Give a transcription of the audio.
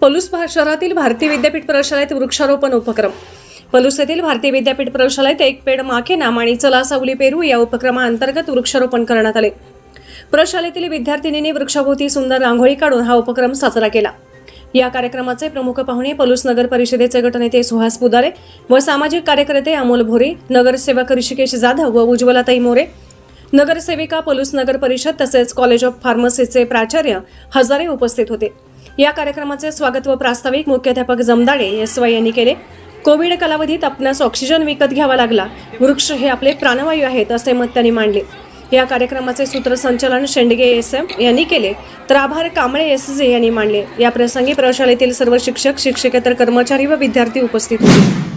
पलूस शहरातील भारतीय विद्यापीठ प्रयोगशाळेत वृक्षारोपण उपक्रम. पलूस येथील भारतीय विद्यापीठ प्रयोगशाळेत एक पेड माखे नाम आणि चला सावली पेरू या उपक्रमाअंतर्गत वृक्षारोपण करण्यात आले. प्रयोगशाळेतील विद्यार्थिनींनी वृक्षाभोवती सुंदर रांगोळी काढून हा उपक्रम साजरा केला. या कार्यक्रमाचे प्रमुख पाहुणे पलूस नगर परिषदेचे गटनेते सुहास पुदारे व सामाजिक कार्यकर्ते अमोल भोरे नगरसेवक ऋषिकेश जाधव व उज्ज्वलाताई मोरे. नगरसेविका पलूस नगर परिषद तसेच कॉलेज ऑफ फार्मसीचे प्राचार्य हजारे उपस्थित होते. या कार्यक्रमाचे स्वागत व प्रास्ताविक मुख्याध्यापक जमदाडे एस वाय यांनी केले. कोविड कालावधीत आपणास ऑक्सिजन विकत घ्यावा लागला. वृक्ष हे आपले प्राणवायू आहेत असे मत त्यांनी मांडले. या कार्यक्रमाचे सूत्रसंचालन शेंडगे एस एम यांनी केले. तर आभार कांबळे एस जे यांनी मांडले. या प्रसंगी प्रयोगशाळेतील सर्व शिक्षक शिक्षकेतर कर्मचारी व विद्यार्थी उपस्थित होते.